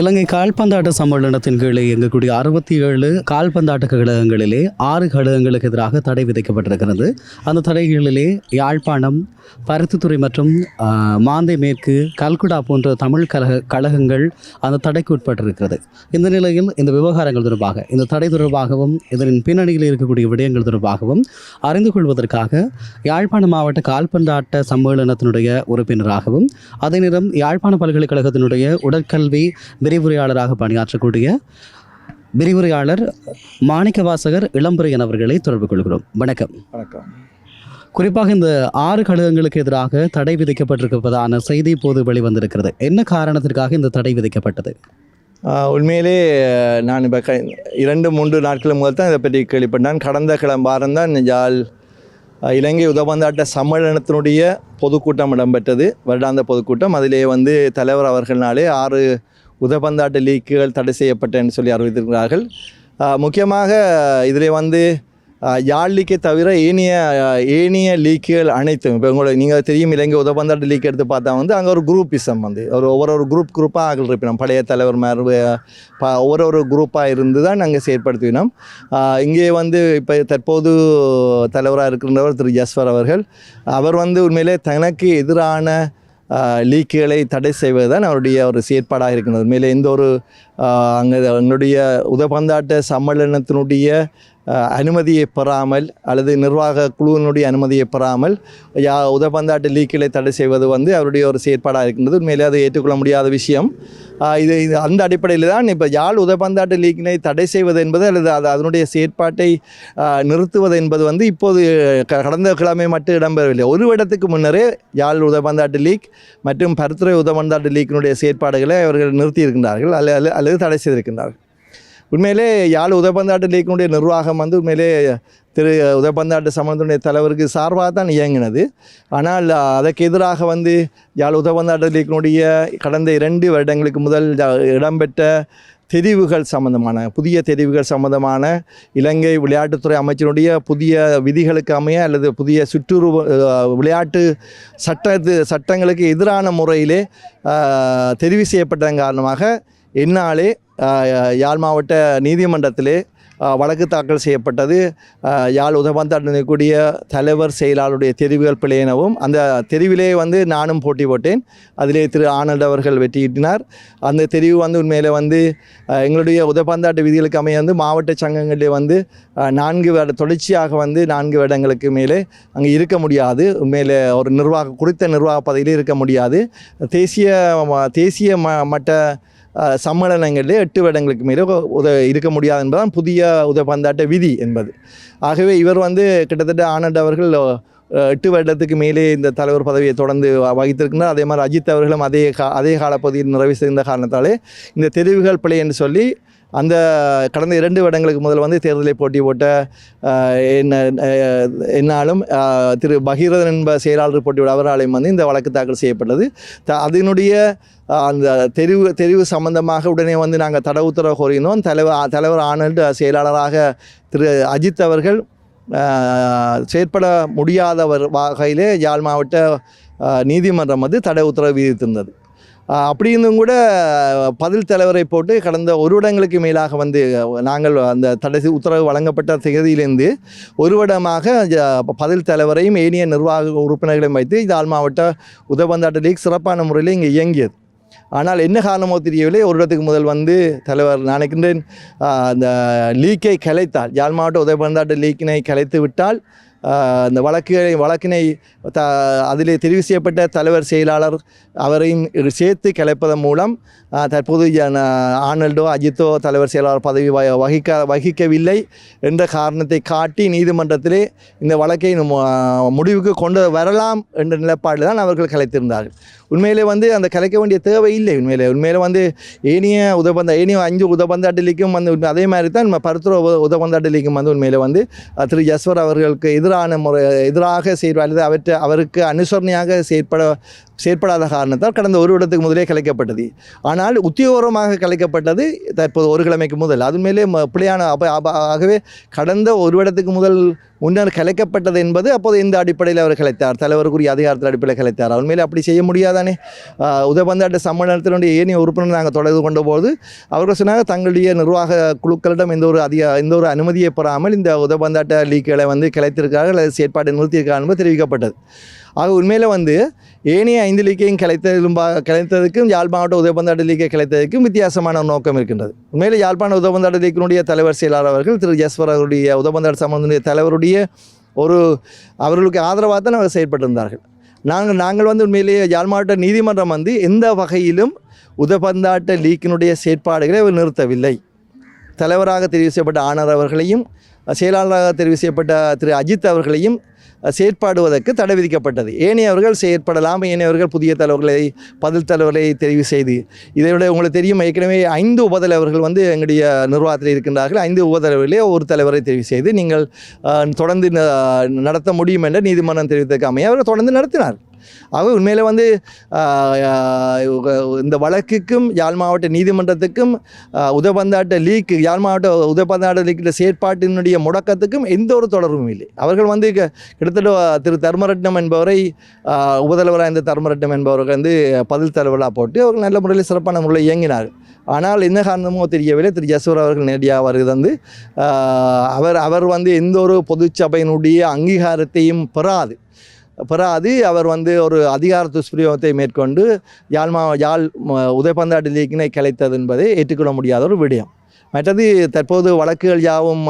இலங்கை கால்பந்தாட்ட சம்மேளனத்தின் கீழே இயங்கக்கூடிய அறுபத்தி ஏழு கால்பந்தாட்ட கழகங்களிலே ஆறு கழகங்களுக்கு எதிராக தடை விதிக்கப்பட்டிருக்கிறது. அந்த தடைகளிலே யாழ்ப்பாணம் பருத்தித்துறை மற்றும் மாந்தை மேற்கு கல்குடா போன்ற தமிழ் கழக கழகங்கள் அந்த தடைக்கு உட்பட்டிருக்கிறது. இந்த நிலையில் இந்த விவகாரங்கள் தொடர்பாக இந்த தடை தொடர்பாகவும் இதனின் பின்னணியில் இருக்கக்கூடிய விடயங்கள் தொடர்பாகவும் அறிந்து கொள்வதற்காக யாழ்ப்பாண மாவட்ட கால்பந்தாட்ட சம்மேளனத்தினுடைய உறுப்பினராகவும் அதே நேரம் யாழ்ப்பாண பல்கலைக்கழகத்தினுடைய உடற்கல்வி விரிவுரையாளராக பணியாற்றக்கூடிய விரிவுரையாளர் மாணிக்க வாசகர் இளம்புரையன் அவர்களை தொடர்பு கொள்கிறோம். வணக்கம். வணக்கம். குறிப்பாக இந்த ஆறு கழகங்களுக்கு எதிராக தடை விதிக்கப்பட்டிருப்பதான செய்தி இப்போது வெளிவந்திருக்கிறது. என்ன காரணத்திற்காக இந்த தடை விதிக்கப்பட்டது? உண்மையிலே நான் இப்போ க இரண்டு மூன்று நாட்கள் முதல் தான் இதை பற்றி கேள்விப்பட்டேன். கடந்த கிழமை வாரம் தான் ஆஹ் இலங்கை உதவந்தாட்ட சம்மேளனத்தினுடைய பொதுக்கூட்டம் இடம்பெற்றது. வருடாந்த பொதுக்கூட்டம். அதிலே வந்து தலைவர் அவர்களாலே ஆறு உதபந்தாட்ட லீக்குகள் தடை செய்யப்பட்டேன்னு சொல்லி அறிவித்திருக்கிறார்கள். முக்கியமாக இதில் வந்து ஆஹ் யாழ் லீக்கை தவிர ஏனைய ஏனைய லீக்குகள் அனைத்தும் இப்போ உங்களுக்கு நீங்கள் தெரியும் இலங்கை உதபந்தாட்டு லீக் எடுத்து பார்த்தா வந்து அங்கே ஒரு குரூப்பிசம் வந்து ஒரு ஒவ்வொரு ஒரு குரூப் குரூப்பாக ஆகல் இருப்பினோம் பழைய தலைவர் மாதிரி ப ஒவ்வொரு ஒரு குரூப்பாக இருந்து தான் நாங்கள் செயற்படுத்தினோம். இங்கே வந்து இப்போ தற்போது தலைவராக இருக்கின்றவர் திரு ஜஸ்வர் அவர்கள். அவர் வந்து உண்மையிலே தனக்கு எதிரான லீக்குகளை தடை செய்வது தான் அவருடைய ஒரு செயற்பாடாக இருக்கின்றது மேலே எந்த ஒரு அங்கே எங்களுடைய உதபந்தாட்ட சம்மேளனத்தினுடைய அனுமதியை பெறாமல் அல்லது நிர்வாக குழுவினுடைய அனுமதியை பெறாமல் யா உதபந்தாட்டு லீக்கிலை தடை செய்வது வந்து அவருடைய ஒரு செயற்பாடாக இருக்கின்றது. உண்மையிலே அதை ஏற்றுக்கொள்ள முடியாத விஷயம். இது இது அந்த அடிப்படையில் தான் இப்போ யாழ் உதபந்தாட்டு லீக்கினை தடை செய்வது என்பது அல்லது அது அதனுடைய செயற்பாட்டை நிறுத்துவது என்பது வந்து இப்போது க- கடந்த கிழமை மட்டும் இடம்பெறவில்லை. ஒரு இடத்துக்கு முன்னரே யாழ் உதபந்தாட்டு லீக் மற்றும் பருத்துறை உதபந்தாட்டு லீக்கினுடைய செயற்பாடுகளை அவர்கள் நிறுத்தியிருக்கின்றார்கள். அல்லது அல்லது தடை செய்திருக்கின்றார்கள். உண்மையிலே யாழ் உதபந்தாட்டு லீக்கினுடைய நிர்வாகம் வந்து உண்மையிலே திரு உதபந்தாட்டு சமூகத்தினுடைய தலைவருக்கு சார்பாக தான் இயங்கினது. ஆனால் அதற்கு எதிராக வந்து யாழ் உதபந்தாட்டு லீக்கினுடைய கடந்த இரண்டு வருடங்களுக்கு முதல் இடம்பெற்ற தெரிவுகள் சம்பந்தமான புதிய தெரிவுகள் சம்பந்தமான இலங்கை விளையாட்டுத்துறை அமைச்சருடைய புதிய விதிகளுக்கு அமைய அல்லது புதிய சுற்றுரு விளையாட்டு சட்டத்து சட்டங்களுக்கு எதிரான முறையிலே தெரிவு செய்யப்பட்டதன் காரணமாக என்னாலே யாழ் மாவட்ட நீதிமன்றத்திலே வழக்கு தாக்கல் செய்யப்பட்டது. யாழ் யாழ் உதவந்தாட்டக்கூடிய தலைவர் செயலாளருடைய தெரிவுகள் பிழை எனவும் அந்த தெரிவிலே வந்து நானும் போட்டி போட்டேன். அதிலே திரு ஆனந்த் அவர்கள் வெற்றியிட்டினார். அந்த தெரிவு வந்து உண்மையில் வந்து எங்களுடைய உதப்பந்தாட்டு விதிகளுக்கு அமைய வந்து மாவட்ட சங்கங்களிலே வந்து நான்கு வருட தொடர்ச்சியாக வந்து நான்கு வருடங்களுக்கு மேலே அங்கே இருக்க முடியாது. உண்மையில் ஒரு நிர்வாக குறித்த நிர்வாக பதவியிலே இருக்க முடியாது. தேசிய தேசிய ம மட்ட சம்மேளனங்களில் எட்டு வருடங்களுக்கு மேலே உத இருக்க முடியாது என்பதுதான் புதிய உதபந்தாட்ட விதி என்பது. ஆகவே இவர் வந்து கிட்டத்தட்ட ஆனந்த் அவர்கள் எட்டு வருடத்துக்கு மேலே இந்த தலைவர் பதவியை தொடர்ந்து வகித்திருக்கின்றார். அதே மாதிரி அஜித் அவர்களும் அதே கா அதே காலப்பகுதியில் நிறைவு செய்த காரணத்தாலே இந்த தெரிவுகள் பிழை என்று சொல்லி அந்த கடந்த இரண்டு வருடங்களுக்கு முதல் வந்து தேர்தலை போட்டி போட்ட என்ன என்னாலும் திரு பகீரதன் என்ப செயலாளர் போட்டியோட அவராலையும் வந்து இந்த வழக்கு தாக்கல் செய்யப்பட்டது. த அதனுடைய அந்த தெரிவு தெரிவு சம்பந்தமாக உடனே வந்து நாங்கள் தட உத்தரவு கோரினோம் தலைவர் தலைவர் ஆனல்ட் செயலாளராக திரு அஜித் அவர்கள் செயற்பட முடியாதவர் வகையிலே யாழ் மாவட்ட நீதிமன்றம் வந்து தடை உத்தரவு விதித்திருந்தது. அப்படி இருந்தும் கூட பதில் தலைவரை போட்டு கடந்த ஒரு வருடங்களுக்கு மேலாக வந்து நாங்கள் அந்த தடை உத்தரவு வழங்கப்பட்ட தேதியிலிருந்து ஒரு வருடமாக பதில் தலைவரையும் ஏனைய நிர்வாக உறுப்பினர்களையும் வைத்து யாழ் மாவட்ட உதவந்தாட்ட லீக் சிறப்பான முறையில் இங்கே இயங்கியது. ஆனால் என்ன காரணமோ தெரியவில்லை. ஒரு இடத்துக்கு முதல் வந்து தலைவர் நான் நினைக்கின்றேன் அந்த லீக்கை கலைத்தால் யாழ் மாவட்ட உதயபந்தாட்ட லீக்கினை கலைத்து விட்டால் அந்த வழக்குகளை வழக்கினை த அதிலே தெரிவு செய்யப்பட்ட தலைவர் செயலாளர் அவரையும் சேர்த்து கலைப்பதன் மூலம் தற்போது ஆனல்டோ அஜித்தோ தலைவர் செயலாளர் பதவி வ- வகிக்க வகிக்கவில்லை என்ற காரணத்தை காட்டி நீதிமன்றத்திலே இந்த வழக்கை முடிவுக்கு கொண்டு வரலாம் என்ற நிலைப்பாடில் தான் அவர்கள் கலைத்திருந்தார்கள் உண்மையிலே வந்து அந்த கலைக்க வேண்டிய தேவை இல்லை. உண்மையிலே உண்மையிலே வந்து ஏனிய உதபந்த ஏனிய அஞ்சு உதபந்தாட்டிலிக்கும் வந்து அதே மாதிரி தான் நம்ம உதபந்தாட்டிலிக்கும் வந்து உண்மையிலே வந்து திரு ஜஸ்வர் அவர்களுக்கு எதிரான முறை எதிராக செயற்ப அல்லது அவற்றை அவருக்கு அனுசரணையாக செயற்பட செயற்படாத காரணத்தால் கடந்த ஒரு இடத்துக்கு முதலே கலைக்கப்பட்டது. ஆனால் உத்தியோகபூர்வமாக கலைக்கப்பட்டது தற்போது ஒரு கிழமைக்கு முதல். அது மேலே ஆகவே கடந்த ஒரு இடத்துக்கு முதல் முன்னர் கலைக்கப்பட்டது என்பது அப்போது இந்த அடிப்படையில் அவர் கலைத்தார். தலைவருக்குரிய அதிகாரத்தில் அடிப்படையில் கலைத்தார். மேலே அப்படி செய்ய முடியாதானே? உதபந்தாட்ட சம்மேளனத்தினுடைய ஏனைய உறுப்பினர் நாங்கள் தொடர்பு கொண்ட போது அவர்கள் சொன்னாங்க தங்களுடைய நிர்வாக குழுக்களிடம் எந்த ஒரு அதிக எந்த ஒரு அனுமதியை பெறாமல் இந்த உதபந்தாட்ட லீக்களை வந்து கிளைத்திருக்கார்கள் அல்லது செயற்பாட்டை நிறுத்தியிருக்கார்கள் என்பது தெரிவிக்கப்பட்டது. ஆக உண்மையில் வந்து ஏனைய ஐந்து லீக்கையும் கிளைத்ததிலும் பா- கிளைத்ததுக்கும் யாழ் மாவட்ட உதயபந்தாட்ட லீக்கை கிளைத்ததுக்கும் வித்தியாசமான நோக்கம் இருக்கின்றது. உண்மையில் யாழ்ப்பாண உதயபந்தாட்ட லீக்கினுடைய தலைவர் செயலாளர் அவர்கள் திரு ஜஸ்வர் அவருடைய உதயபந்தாட்ட சம்பந்தனுடைய தலைவருடைய ஒரு அவர்களுக்கு ஆதரவாக தான் அவர் செயற்பட்டிருந்தார்கள். நாங்கள் நாங்கள் வந்து உண்மையிலேயே யாழ் மாவட்ட நீதிமன்றம் வந்து எந்த வகையிலும் உதபந்தாட்ட லீக்கினுடைய செயற்பாடுகளை அவர் நிறுத்தவில்லை. தலைவராக தெரிவு செய்யப்பட்ட ஆனர் அவர்களையும் செயலாளராக தெரிவு செய்யப்பட்ட திரு அஜித் அவர்களையும் செயற்பாடுவதற்கு தடை விதிக்கப்பட்டது. ஏனையவர்கள் செயற்படலாம் ஏனையவர்கள் புதிய தலைவர்களை பதில் தலைவர்களை தெரிவு செய்து இதை விட உங்களுக்கு தெரியும் ஏற்கனவே ஐந்து உபதலைவர்கள் வந்து எங்களுடைய நிர்வாகத்தில் இருக்கின்றார்கள். ஐந்து உபதலைவர்களே ஒரு தலைவரை தெரிவு செய்து நீங்கள் தொடர்ந்து நடத்த முடியும் என்று நீதிமன்றம் தெரிவித்ததுக்கு அமைய அவர்கள் தொடர்ந்து நடத்தினார் ஆகவே உண்மையில் வந்து இந்த வழக்குக்கும் யாழ் மாவட்ட நீதிமன்றத்துக்கும் உதபந்தாட்ட லீக் யாழ் மாவட்ட உதபந்தாட்ட லீக்கில் செயற்பாட்டினுடைய முடக்கத்துக்கும் எந்த ஒரு தொடர்பும் இல்லை. அவர்கள் வந்து கிட்டத்தட்ட திரு தர்மரட்னம் என்பவரை உபதலைவராக இருந்த தர்மரட்னம் என்பவர்கள் வந்து பதில் தலைவராக போட்டு அவர்கள் நல்ல முறையில் சிறப்பான முறையில் இயங்கினார் ஆனால் என்ன காரணமோ தெரியவில்லை. திரு ஜஸ்வர் அவர்கள் நேரடியாக வருகிறது வந்து அவர் அவர் வந்து எந்த ஒரு பொதுச்சபையினுடைய அங்கீகாரத்தையும் பெறாது. பெறாது அவர் வந்து ஒரு அதிகார துஷ்பிரயோகத்தை மேற்கொண்டு யாழ்மா யாழ் ம- உதயபந்தாட்டு லீக்கினை கலைத்தது என்பதை ஏற்றுக்கொள்ள முடியாத ஒரு விடயம். மற்றது தற்போது வழக்குகள் யாவும்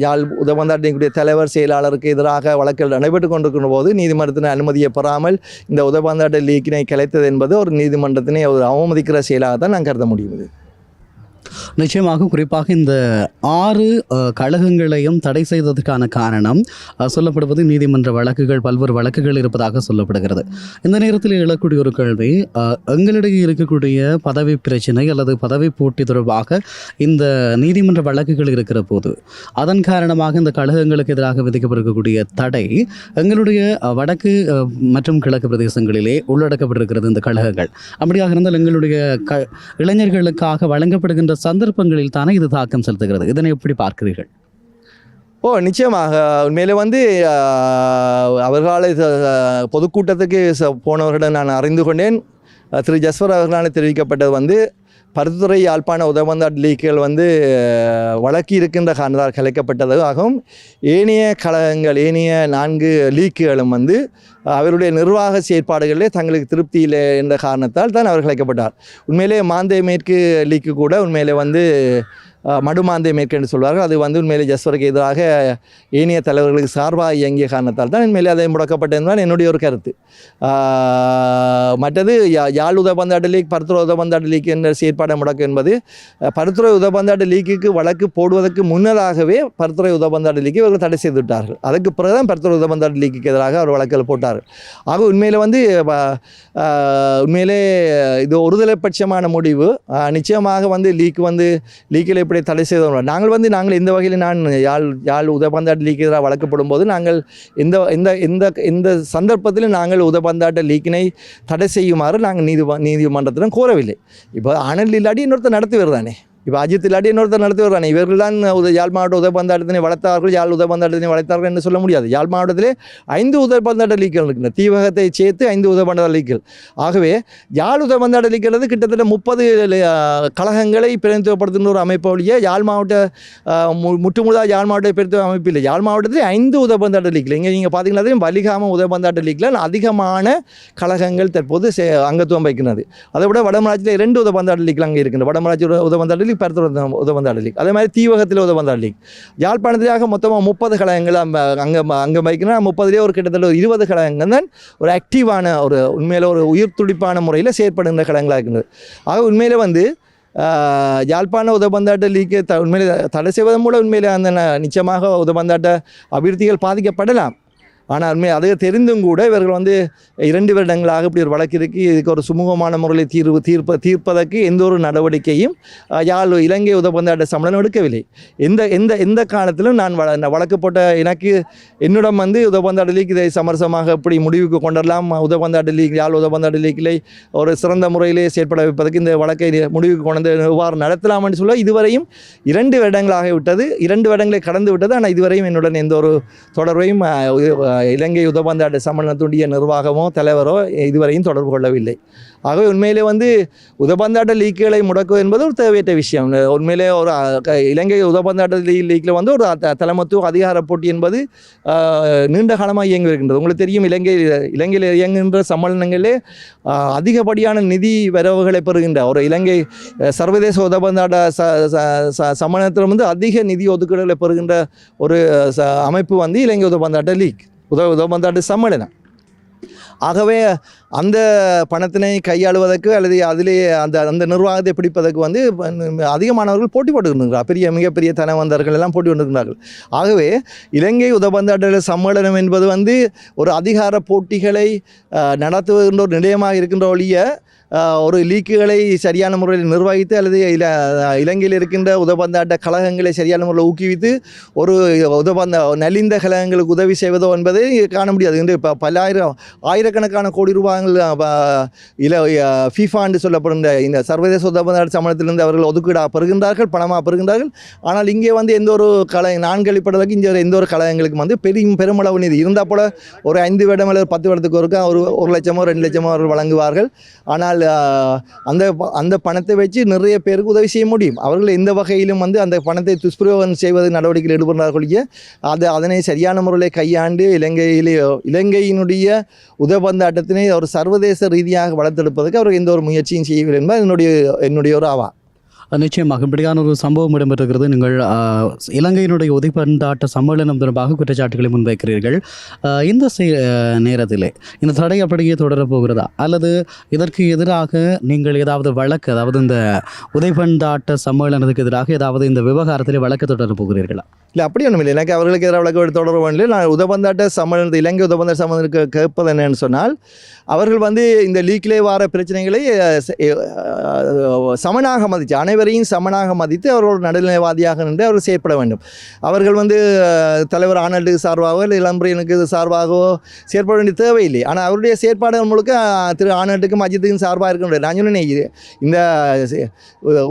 யாழ் உதயபந்தாட்டினுடைய தலைவர் செயலாளருக்கு எதிராக வழக்குகள் நடைபெற்று கொண்டிருக்கிற போது நீதிமன்றத்தின் அனுமதியை பெறாமல் இந்த உதயபந்தாட்டு லீக்கினை கலைத்தது என்பது ஒரு நீதிமன்றத்தினை ஒரு அவமதிக்கிற செயலாக தான் நான் கருத முடியும் நிச்சயமாக குறிப்பாக இந்த ஆறு கழகங்களையும் தடை செய்ததற்கான காரணம் சொல்லப்படுவது நீதிமன்ற வழக்குகள் பல்வேறு வழக்குகள் இருப்பதாக சொல்லப்படுகிறது. இந்த நேரத்தில் எழக்கூடிய ஒரு கேள்வி எங்களிடையே இருக்கக்கூடிய பதவி பிரச்சனை அல்லது பதவி போட்டி தொடர்பாக இந்த நீதிமன்ற வழக்குகள் இருக்கிற போது அதன் காரணமாக இந்த கழகங்களுக்கு எதிராக விதிக்கப்பட்டிருக்கக்கூடிய தடை எங்களுடைய வடக்கு மற்றும் கிழக்கு பிரதேசங்களிலே உள்ளடக்கப்பட்டிருக்கிறது இந்த கழகங்கள். அப்படியாக இருந்தால் எங்களுடைய க இளைஞர்களுக்காக வழங்கப்படுகின்ற சந்தர்ப்பங்களில் தானே இது தாக்கம் செலுத்துகிறது? இதனை எப்படி பார்க்கிறீர்கள்? ஓ நிச்சயமாக. உண்மையிலே வந்து அவர்களால் பொதுக்கூட்டத்துக்கு போனவர்களிடம் நான் அறிந்து கொண்டேன். திரு ஜஸ்வர் அவர்களால் தெரிவிக்கப்பட்டது வந்து பருத்துறை யாழ்ப்பாண உதவந்தாட் லீக்குகள் வந்து வழக்கி வழக்கு இருக்கின்ற காரணத்தால் கலைக்கப்பட்டதாகவும் ஏனைய கழகங்கள் ஏனைய நான்கு லீக்குகளும் வந்து அவருடைய நிர்வாக செயற்பாடுகளிலே தங்களுக்கு திருப்தி இல்லை என்ற காரணத்தால் தான் அவர் கலைக்கப்பட்டார். உண்மையிலே மாந்தை மேற்கு லீக்கு கூட உண்மையிலே வந்து மடுமாந்தை மேற்கென்று சொல்வார்கள். அது வந்து உண்மையிலே ஜஸ்வருக்கு எதிராக ஏனைய தலைவர்களுக்கு சார்பாக இயங்கிய காரணத்தால் தான் உண்மையிலே அதை முடக்கப்பட்டதுதான் என்னுடைய ஒரு கருத்து. மற்றது யா- யாழ் உதபந்தாட்டு லீக் பருத்துறை உதபந்தாட்டு லீக் என்ற செயற்பாடை முடக்கு என்பது பருத்துறை உதபந்தாட்டு லீக்குக்கு வழக்கு போடுவதற்கு முன்னதாகவே பருத்துறை உதபந்தாட்டு லீக்கு இவர்கள் தடை செய்து விட்டார்கள். அதுக்கு பிறகுதான் பருத்துறை உதபந்தாட்டு லீக்குக்கு எதிராக அவர் வழக்குகள் போட்டார்கள். ஆக உண்மையில் வந்து வ- உண்மையிலே இது ஒருதலைப்பட்சமான முடிவு. நிச்சயமாக வந்து லீக் வந்து லீக்கில் இப்படி தடை செய்தோம் நாங்கள் வந்து நாங்கள் எந்த வகையில் நான் யாழ் யாழ் உதபந்தாட்டு லீக் எதிராக வழக்கப்படும் போது நாங்கள் இந்த இந்த இந்த இந்த சந்தர்ப்பத்தில் நாங்கள் உதபந்தாட்ட லீக்கினை தடை செய்யுமாறு நாங்கள் நீதி நீதிமன்றத்திடம் கோரவில்லை. இப்போ அனல் இல்லாட்டி இன்னொருத்தர் நடத்தி வருதானே? இப்போ அஜித் இல்லாட்டி இன்னொருத்தர் நடத்தி வர்றாங்க இவர்கள் தான் உத யாழ் மாவட்ட உதயபந்தாட்டத்தினை வளர்த்தார்கள் யாழ் உதயபந்தாட்டத்தினை வளர்த்தார்கள் என்று சொல்ல முடியாது. யாழ் மாவட்டத்திலே ஐந்து உதயபந்தாட்ட லீக்கள் இருக்கின்றன. தீவகத்தை சேர்த்து ஐந்து உதயபந்தாட்ட லீக்கள் ஆகவே யாழ் உதயபந்தாட்ட லீக்கிறது கிட்டத்தட்ட முப்பது கழகங்களை பிரதிநிதித்துவப்படுத்துகின்ற ஒரு அமைப்பு வழியே யாழ் மாவட்ட மு- முற்றுமுழுதாக யாழ் மாவட்ட பிரதிநிதித்துவ அமைப்பு இல்லை. யாழ் மாவட்டத்தில் ஐந்து உதயபந்தாட்ட லீக்கள் இங்கே நீங்கள் பார்த்தீங்கன்னா வலிகாம உதயபந்தாட்ட லீக்கில் அதிகமான கழகங்கள் தற்போது அங்கத்துவம் வைக்கிறது அதை விட வடமராட்சியில் இரண்டு உதபந்தாட்ட லீக்கள் அங்கே இருக்கின்றன. வடமராட்சி உத- உதபந்தாட்ட லீக் பருத்தூர் உத- லீக் அதே மாதிரி தீவகத்தில் உதபந்தாட்ட லீக் யாழ்ப்பாணத்திலாக மொத்தமாக முப்பது கழகங்கள் அங்கே அங்கே வைக்கணும்னா முப்பதுலேயே ஒரு கிட்டத்தட்ட ஒரு இருபது கழகங்கள் தான் ஒரு ஆக்டிவான ஒரு உண்மையில் ஒரு உயிர் துடிப்பான முறையில் செயற்படுகின்ற கழகங்களாக இருக்கின்றது. ஆக உண்மையில் வந்து யாழ்ப்பாண உதபந்தாட்ட லீக்கை த உண்மையிலே தடை செய்வதன் மூலம் உண்மையிலே அந்த நிச்சயமாக உதபந்தாட்ட அபிவிருத்திகள் பாதிக்கப்படலாம். ஆனால் உண்மை அதை தெரிந்தும் கூட இவர்கள் வந்து இரண்டு வருடங்களாக இப்படி ஒரு வழக்கு இருக்கு. இதுக்கு ஒரு சுமூகமான முறையில் தீர்வு தீர்ப்ப தீர்ப்பதற்கு எந்த ஒரு நடவடிக்கையும் யாழ் இலங்கை உதபந்தாட்ட சம்பளம் எடுக்கவில்லை. எந்த எந்த எந்த காலத்திலும் நான் வழக்கு போட்ட எனக்கு என்னிடம் வந்து உதபந்தாட்ட லீக் இதை சமரசமாக இப்படி முடிவுக்கு கொண்டரலாம் உதபந்தாட்ட லீக் யாழ் உதபந்தாட்ட லீக்கிலே ஒரு சிறந்த முறையிலே செயற்பட வைப்பதற்கு இந்த வழக்கை முடிவுக்கு கொண்டு வந்து நடத்தலாம் நடத்தலாம்னு சொல்ல இதுவரையும் இரண்டு வருடங்களாக விட்டது. இரண்டு வருடங்களை கடந்து விட்டது. ஆனால் இதுவரையும் என்னுடன் எந்த ஒரு தொடர்பையும் இலங்கை உதபந்தாட்ட சம்மேளனத்துடைய நிர்வாகமோ தலைவரோ இதுவரையும் தொடர்பு கொள்ளவில்லை. ஆகவே உண்மையிலே வந்து உதபந்தாட்ட லீக்குகளை முடக்குவது என்பது ஒரு தேவையற்ற விஷயம். உண்மையிலே ஒரு இலங்கை உதபந்தாட்ட லீக் லீக்கில் வந்து ஒரு த- தலைமத்துவ அதிகார போட்டி என்பது நீண்ட காலமாக இயங்கி வருகின்றது உங்களுக்கு தெரியும் இலங்கை இலங்கையில் இயங்குகின்ற சம்மேளனங்களிலே அதிகப்படியான நிதி வரவுகளை பெறுகின்ற ஒரு இலங்கை சர்வதேச உதபந்தாட்ட ச சம்மேளனத்தில் வந்து அதிக நிதி ஒதுக்கீடுகளை பெறுகின்ற ஒரு ச அமைப்பு வந்து இலங்கை உதபந்தாட்ட லீக். உத உதபந்தாட்ட சம்மேளனம். ஆகவே அந்த பணத்தினை கையாளுவதற்கு அல்லது அதிலே அந்த அந்த நிர்வாகத்தை பிடிப்பதற்கு வந்து அதிகமானவர்கள் போட்டி போட்டுக்கின்றார்கள். பெரிய மிகப்பெரிய தனவந்தர்கள் எல்லாம் போட்டி கொண்டிருக்கிறார்கள் ஆகவே இலங்கை உதபந்தாட்ட சம்மேளனம் என்பது வந்து ஒரு அதிகார போட்டிகளை நடத்துகின்ற ஒரு நிலையமாக இருக்கின்ற ஒழிய ஒரு லீக்குகளை சரியான முறையில் நிர்வகித்து அல்லது இல இலங்கையில் இருக்கின்ற உதபந்தாட்ட கழகங்களை சரியான முறையில் ஊக்குவித்து ஒரு உதபந்த நலிந்த கழகங்களுக்கு உதவி செய்வதோ என்பதை காண முடியாது. இன்று இப்போ பல்லாயிரம் ஆயிரக்கணக்கான கோடி ரூபாய்கள் இல ஃபீஃபாண்டு சொல்லப்படும் இந்த சர்வதேச உதபந்தாட்ட சமணத்திலிருந்து அவர்கள் ஒதுக்கீடாக பெறுகின்றார்கள் பணமாக பெறுகின்றார்கள். ஆனால் இங்கே வந்து எந்த ஒரு கலை நான் கழிப்பதற்கு இங்கே எந்த ஒரு கழகங்களுக்கும் வந்து பெரிய பெருமளவு நிதி இருந்தால் போல ஒரு ஐந்து வருடம் அல்லது பத்து வருடத்துக்கு ஒருக்கா ஒரு ஒரு லட்சமோ ரெண்டு லட்சமோ அவர்கள் வழங்குவார்கள். ஆனால் அந்த அந்த பணத்தை வச்சு நிறைய பேருக்கு உதவி செய்ய முடியும். அவர்கள் எந்த வகையிலும் வந்து அந்த பணத்தை துஷ்பிரயோகம் செய்வது நடவடிக்கையில் ஈடுபடுறார்கள் அது அதனை சரியான முறையில் கையாண்டு இலங்கையிலே இலங்கையினுடைய உதபந்தாட்டத்தினை ஒரு சர்வதேச ரீதியாக வளர்த்தெடுப்பதற்கு அவர்கள் எந்த ஒரு முயற்சியும் செய்யவில்லை என்பது என்னுடைய என்னுடைய ஒரு ஆவா. நிச்சயமாக இப்படியான ஒரு சம்பவம் இடம்பெற்றிருக்கிறது. நீங்கள் இலங்கையினுடைய உதைப்பந்தாட்ட சம்மேளனம் தொடர்பாக குற்றச்சாட்டுகளை முன்வைக்கிறீர்கள். இந்த நேரத்திலே இந்த தடை அப்படியே தொடரப் போகிறதா? அல்லது இதற்கு எதிராக நீங்கள் ஏதாவது வழக்கு அதாவது இந்த உதைப்பந்தாட்ட சம்மேளனத்துக்கு எதிராக ஏதாவது இந்த விவகாரத்திலே வழக்கு தொடரப் போகிறீர்களா? இல்லை அப்படி ஒன்றும் இல்லை எனக்கு அவர்களுக்கு எதிராக வழக்கு எடுத்து தொடர வேண்டிய நான் உதபந்தாட்ட சம்மேளனத்தை இலங்கை உதபந்தாட்ட சம்மேளனத்துக்கு கேட்பது என்னன்னு சொன்னால் அவர்கள் வந்து இந்த லீக்கிலே வார பிரச்சனைகளை சமனாக மதிச்சு அனைவரும் சமனாக மதித்து அனைவரையும் சமனாக மதித்து அவர்களோட நடுநிலைவாதியாக நின்று அவர்கள் செயற்பட வேண்டும். அவர்கள் வந்து தலைவர் ஆனல்டுக்கு சார்பாகவோ இல்லை இளம்பரியனுக்கு சார்பாகவோ செயற்பட வேண்டிய தேவையில்லை. ஆனால் அவருடைய செயற்பாடுகள் முழுக்க திரு ஆனல்டுக்கும் அஜித்துக்கும் சார்பாக இருக்க முடியாது. நான் சொன்னேன் இந்த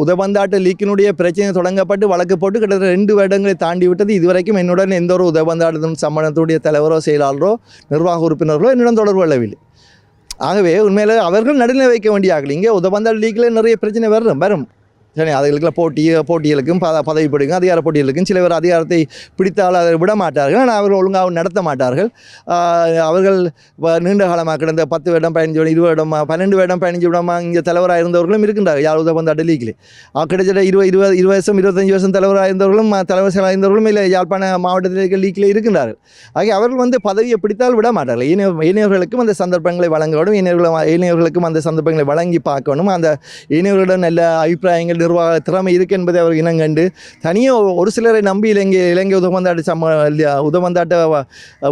உதபந்தாட்ட லீக்கினுடைய பிரச்சனை தொடங்கப்பட்டு வழக்கு போட்டு கிட்டத்தட்ட ரெண்டு வருடங்களை தாண்டி விட்டது. இதுவரைக்கும் என்னுடன் எந்த ஒரு உதபந்தாட்டத்தின் சம்மனத்துடைய தலைவரோ செயலாளரோ நிர்வாக உறுப்பினர்களோ என்னுடன் தொடர்பு கொள்ளவில்லை. ஆகவே உண்மையில் அவர்கள் நடுநிலை வைக்க வேண்டிய ஆகலை. இங்கே உதபந்தாள் லீக்கில் நிறைய பிரச்சனை வரும் வரும். சரி அதுகளுக்குள்ள போட்டி போட்டிகளுக்கும் பத பதவி பிடிக்கும் அதிகார போட்டிகளுக்கும் சில பேர் அதிகாரத்தை பிடித்தால் அதை விட மாட்டார்கள். ஆனால் அவர்கள் ஒழுங்காக நடத்த மாட்டார்கள். அவர்கள் நீண்ட காலமாக கிடந்த பத்து வருடம் பதினஞ்சு வருடம் இருபது வருடம் பன்னெண்டு வருடம் பதினஞ்சு விடமா இங்கே தலைவராக இருந்தவர்களும் இருக்கின்றார்கள். யார் உதவந்தாட்ட டெல்லிக்கு கிட்டத்தட்ட இருபது இருபது இருபது வருஷம் இருபத்தஞ்சு வருஷம் தலைவராக இருந்தவர்களும் ம- தலைவர்களாக இருந்தவர்களும் இல்லை யாழ்ப்பாண மாவட்டத்தில் லீக்கில் இருக்கின்றார்கள். ஆகிய அவர்கள் வந்து பதவியை பிடித்தால் விட மாட்டார்கள். ஏனைய இளைஞர்களுக்கும் அந்த சந்தர்ப்பங்களை வழங்க வேண்டும் ஏனையவர்கள் ஏனையவர்களுக்கும் அந்த சந்தர்ப்பங்களை வழங்கி பார்க்கணும். அந்த இளைஞர்களுடன் நல்ல அபிப்பிராயங்கள் நிர்வாக திறமை இருக்கு என்பதை அவர் இனங்கண்டு தனியாக ஒரு சிலரை நம்பி இலங்கை இலங்கை உதவந்தாட்டு சம உதவந்தாட்ட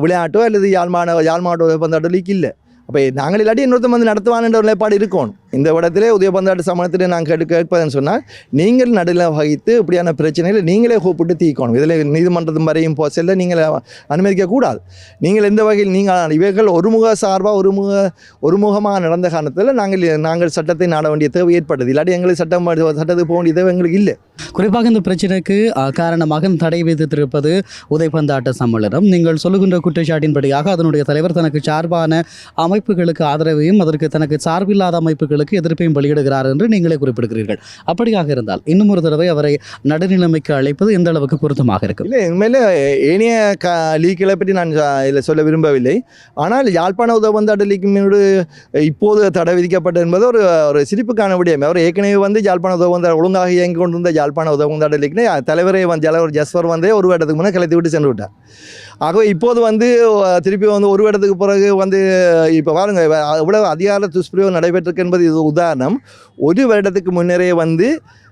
விளையாட்டோ அல்லது யாழ்மான யாழ்மாவட்ட உதவந்தாட்டோ லீக் இல்லை. அப்போ நாங்கள் இல்லாட்டி இன்னொருத்தம் வந்து நடத்துவான்ன்ற ஒரு நிலைப்பாடு இருக்கணும் இந்த இடத்திலே உதயபந்தாட்ட சமணத்திலே நாங்கள் கேட்டு கேட்பதுன்னு சொன்னால் நீங்கள் நடுவில் வகித்து இப்படியான பிரச்சனைகளை நீங்களே கூப்பிட்டு தீர்க்கணும் இதில் நீதிமன்றத்தின் வரையும் போ செல்ல நீங்கள் அனுமதிக்கக்கூடாது நீங்கள் எந்த வகையில் நீங்கள் இவைகள் ஒருமுக சார்பாக ஒருமுக ஒருமுகமாக நடந்த காரணத்தில் நாங்கள் நாங்கள் சட்டத்தை நாட வேண்டிய தேவை ஏற்பட்டது. இல்லாட்டி எங்களுக்கு சட்டம் சட்டத்துக்கு போக வேண்டிய தேவை எங்களுக்கு இல்லை. குறிப்பாக இந்த பிரச்சனைக்கு காரணமாக தடை விதித்திருப்பது உதைப்பந்தாட்ட சம்மேளனம். நீங்கள் சொல்லுகின்ற குற்றச்சாட்டின்படியாக அதனுடைய தலைவர் தனக்கு சார்பான அமைப்புகளுக்கு ஆதரவையும் அதற்கு தனக்கு சார்பில்லாத அமைப்புகளுக்கு எதிர்ப்பையும் வெளியிடுகிறார் என்று நீங்களே குறிப்பிடுகிறீர்கள். அப்படியாக இருந்தால் இன்னும் ஒரு தடவை அவரை நடுநிலைமைக்கு அழைப்பது எந்த அளவுக்கு பொருத்தமாக இருக்கும்? இல்லை உண்மையில் ஏனைய க லீக்களை பற்றி நான் இதில் சொல்ல விரும்பவில்லை. ஆனால் யாழ்ப்பாண உதவந்தாட்ட லீக் இப்போது தடை விதிக்கப்பட்டது என்பது ஒரு ஒரு சிரிப்புக்கான விடயம் அவர் ஏற்கனவே வந்து யாழ்ப்பாண உதவந்தாட்ட ஒழுங்காக இயங்கி கொண்டிருந்த யாழ்ப்பாண உதவந்தாட்ட லீக்னு தலைவரே வந்து ஜலவர் ஜஸ்வர் வந்தே ஒரு இடத்துக்கு முன்னே கிளத்தி விட்டு சென்று விட்டார். ஆகவே இப்போது வந்து திருப்பி வந்து ஒரு இடத்துக்கு பிறகு வந்து இப்போ பாருங்க இவ்வளவு அதிகார துஷ்பிரயோகம் நடைபெற்றிருக்கு என்பது இது உதாரணம். ஒரு வருடத்துக்கு முன்னரே வந்து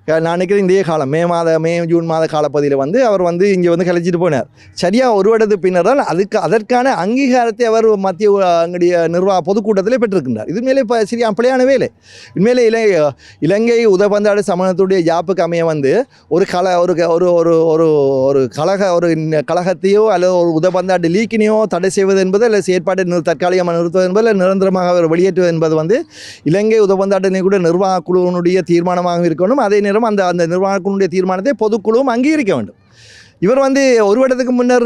நான் நினைக்கிறேன் இந்திய காலம் மே மாத மே ஜூன் மாத காலப்பகுதியில் வந்து அவர் வந்து இங்கே வந்து கலைச்சிட்டு போனார். சரியாக ஒரு வருடத்துக்கு பின்னர் தான் அதுக்கு அதற்கான அங்கீகாரத்தை அவர் மத்திய அங்குடைய நிர்வாக பொதுக்கூட்டத்திலே பெற்றிருக்கின்றார். இது மேலே இப்போ சரியா பிழையான வேலை. உண்மையிலே இலை இலங்கை உதபந்தாடு சமணத்துடைய ஜாப்புக்கு அமைய வந்து ஒரு கல ஒரு க- ஒரு ஒரு ஒரு ஒரு கழக ஒரு கழகத்தையோ அல்லது ஒரு உதபந்தாட்டு லீக்கினையோ தடை செய்வது என்பது அல்லது செயற்பாட்டை நிறு தற்காலிகமாக நிறுத்துவது என்பது அல்லது நிரந்தரமாக அவர் வெளியேற்றுவது என்பது வந்து இலங்கை உதபந்தாட்டினை கூட நிர்வாக குழுவினுடைய தீர்மானமாக இருக்கணும் அதே நேரம் அந்த அந்த நிர்வாகக்குழுடைய தீர்மானத்தை பொதுக்குழுவும் அங்கீகரிக்க வேண்டும். இவர் வந்து ஒரு வருடத்துக்கு முன்னர்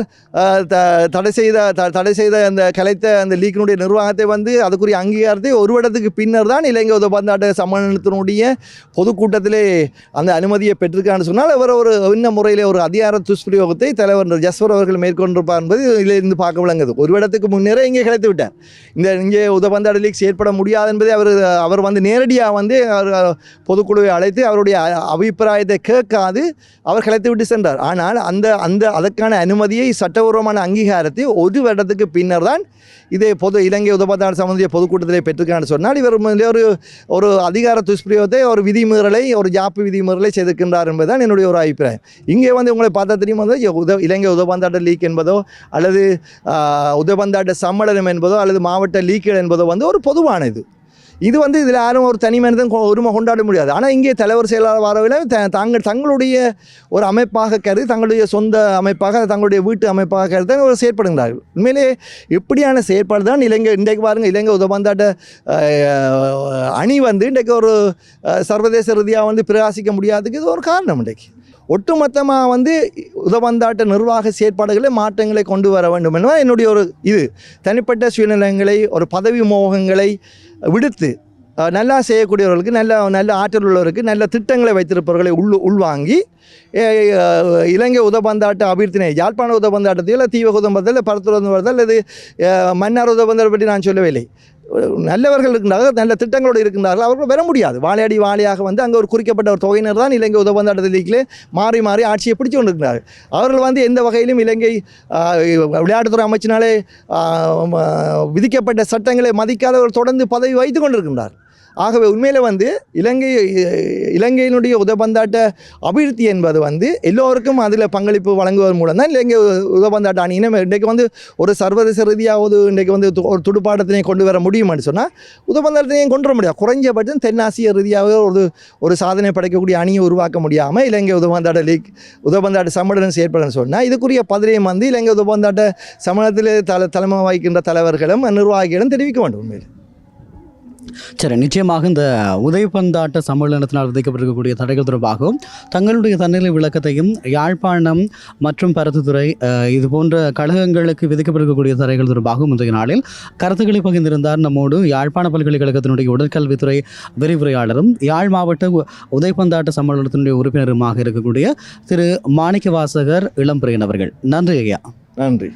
த- தடை செய்த த- தடை செய்த அந்த கலைத்த அந்த லீக்கினுடைய நிர்வாகத்தை வந்து அதுக்குரிய அங்கீகாரத்தை ஒரு வருடத்துக்கு பின்னர் தான் இலங்கை உதபந்தாட்ட சம்மேளனத்தினுடைய பொதுக்கூட்டத்திலே அந்த அனுமதியை பெற்றிருக்கான்னு சொன்னால் அவர் ஒரு இன்ன முறையில் ஒரு அதிகார துஷ்பிரயோகத்தை தலைவர் ஜஸ்வர் அவர்கள் மேற்கொண்டிருப்பார் என்பது இதில் இருந்து பார்க்க விளங்குது. ஒரு வருடத்துக்கு முன்னரே இங்கே கிடைத்து விட்டார். இந்த இங்கே உதவந்தாட லீக் செயற்பட முடியாது என்பதை அவர் அவர் வந்து நேரடியாக வந்து அவர் பொதுக்குழுவை அழைத்து அவருடைய அபிப்பிராயத்தை கேட்காது அவர் கலைத்து விட்டு சென்றார். ஆனால் அந்த அந்த அந்த அதற்கான அனுமதியை சட்டபூர்வமான அங்கீகாரத்தை ஒரு வருடத்துக்கு பின்னர் தான் இதே பொது இலங்கை உதவத்தாடு சம்பந்திய பொதுக்கூட்டத்திலே பெற்றிருக்கான்னு சொன்னால் இவர் ஒரு ஒரு அதிகார துஷ்பிரயோகத்தை ஒரு விதிமீறலை ஒரு ஜாப்பு விதிமீறலை செய்திருக்கின்றார் என்பதுதான் என்னுடைய ஒரு அபிப்பிராயம். இங்கே வந்து உங்களை பார்த்தா தெரியும்? வந்து உத இலங்கை உதபந்தாட்ட லீக் என்பதோ அல்லது உதபந்தாட்ட சம்மேளனம் என்பதோ அல்லது மாவட்ட லீக்கள் என்பதோ வந்து ஒரு பொதுவானது. இது இது வந்து இதில் யாரும் ஒரு தனி மனிதன் கொ- உரிமை கொண்டாட முடியாது. ஆனால் இங்கே தலைவர் செயலாளர் வரவில்லை த- தாங்கள் தங்களுடைய ஒரு அமைப்பாக கருதி தங்களுடைய சொந்த அமைப்பாக தங்களுடைய வீட்டு அமைப்பாக கருதி தான் ஒரு செயற்படுகிறார்கள். உண்மையிலே இப்படியான செயற்பாடு தான் இலங்கை இன்றைக்கு பாருங்கள் இலங்கை உதவந்தாட்ட அணி வந்து இன்றைக்கு ஒரு சர்வதேச ரீதியாக வந்து பிரகாசிக்க முடியாததுக்கு இது ஒரு காரணம் இன்றைக்கு. ஒட்டுமொத்தமாக வந்து உதவந்தாட்ட நிர்வாக செயற்பாடுகளை மாற்றங்களை கொண்டு வர வேண்டும் என்பது என்னுடைய ஒரு இது. தனிப்பட்ட சுயநலங்களை ஒரு பதவி மோகங்களை விடுத்து நல்லா செய்யக்கூடியவர்களுக்கு நல்ல நல்ல ஆற்றல் உள்ளவருக்கு நல்ல திட்டங்களை வைத்திருப்பவர்களை உள் உள்வாங்கி இலங்கை உதபந்தாட்ட அபிவிருத்தினை யாழ்ப்பாண உதபந்தாட்டத்தையோ இல்லை தீவ உதம்பதில் பரத்துற உதம்பத்தில் அல்லது மன்னார் உதபந்தத்தை பற்றி நான் சொல்லவில்லை. நல்லவர்கள் இருக்கின்றார்கள் நல்ல திட்டங்களோடு இருக்கின்றார்கள். அவர்கள் வர முடியாது. வாழையடி வாழையாக வந்து அங்கே ஒரு குறிக்கப்பட்ட ஒரு தொகையினர் தான் இலங்கை உதவந்தாட்ட லீக்கிலே மாறி மாறி ஆட்சியை பிடிச்சு கொண்டிருக்கிறார்கள் அவர்கள் வந்து எந்த வகையிலும் இலங்கை விளையாட்டுத்துறை அமைச்சினாலே விதிக்கப்பட்ட சட்டங்களை மதிக்காதவர்கள் தொடர்ந்து பதவி வைத்து கொண்டிருக்கின்றார் ஆகவே உண்மையில் வந்து இலங்கை இலங்கையினுடைய உதபந்தாட்ட அபிவிருத்தி என்பது வந்து எல்லோருக்கும் அதில் பங்களிப்பு வழங்குவதன் மூலம் தான் இலங்கை உதபந்தாட்ட அணியினை இன்றைக்கு வந்து ஒரு சர்வதேச ரீதியாவது இன்றைக்கு வந்து ஒரு துடுப்பாட்டத்தினை கொண்டு வர முடியுமான்னு சொன்னால் உதபந்தாட்டத்தையும் கொண்டு வர முடியாது. குறைஞ்சபட்சம் தென்னாசிய ரீதியாக ஒரு ஒரு சாதனை படைக்கக்கூடிய அணியை உருவாக்க முடியாமல் இலங்கை உதபந்தாட்ட லீக் உதபந்தாட்ட சம்மேளனம் செயற்படன்னு சொன்னால் இதுக்குரிய பதிலையும் வந்து இலங்கை உதபந்தாட்ட சம்மேளனத்தில் தல தலைமை வகிக்கின்ற தலைவர்களும் நிர்வாகிகளும் தெரிவிக்க வேண்டும் உண்மையில். சரி நிச்சயமாக இந்த உதயபந்தாட்ட சம்மேளனத்தினால் விதிக்கப்பட்டிருக்கக்கூடிய தடைகள் தொடர்பாகவும் தங்களுடைய தன்னிலை விளக்கத்தையும் யாழ்ப்பாணம் மற்றும் பருத்துத்துறை இது போன்ற கழகங்களுக்கு விதிக்கப்பட்டிருக்கக்கூடிய தடைகள் தொடர்பாகவும் இன்றைய நாளில் கருத்துக்களை பகிர்ந்திருந்தார் நம்மோடு யாழ்ப்பாண பல்கலைக்கழகத்தினுடைய உடற்கல்வித்துறை விரிவுரையாளரும் யாழ் மாவட்ட உ- உதயபந்தாட்ட சம்மேளனத்தினுடைய உறுப்பினருமாக இருக்கக்கூடிய திரு மாணிக்க வாசகர் இளம்பிரியன் அவர்கள். நன்றி ஐயா. நன்றி.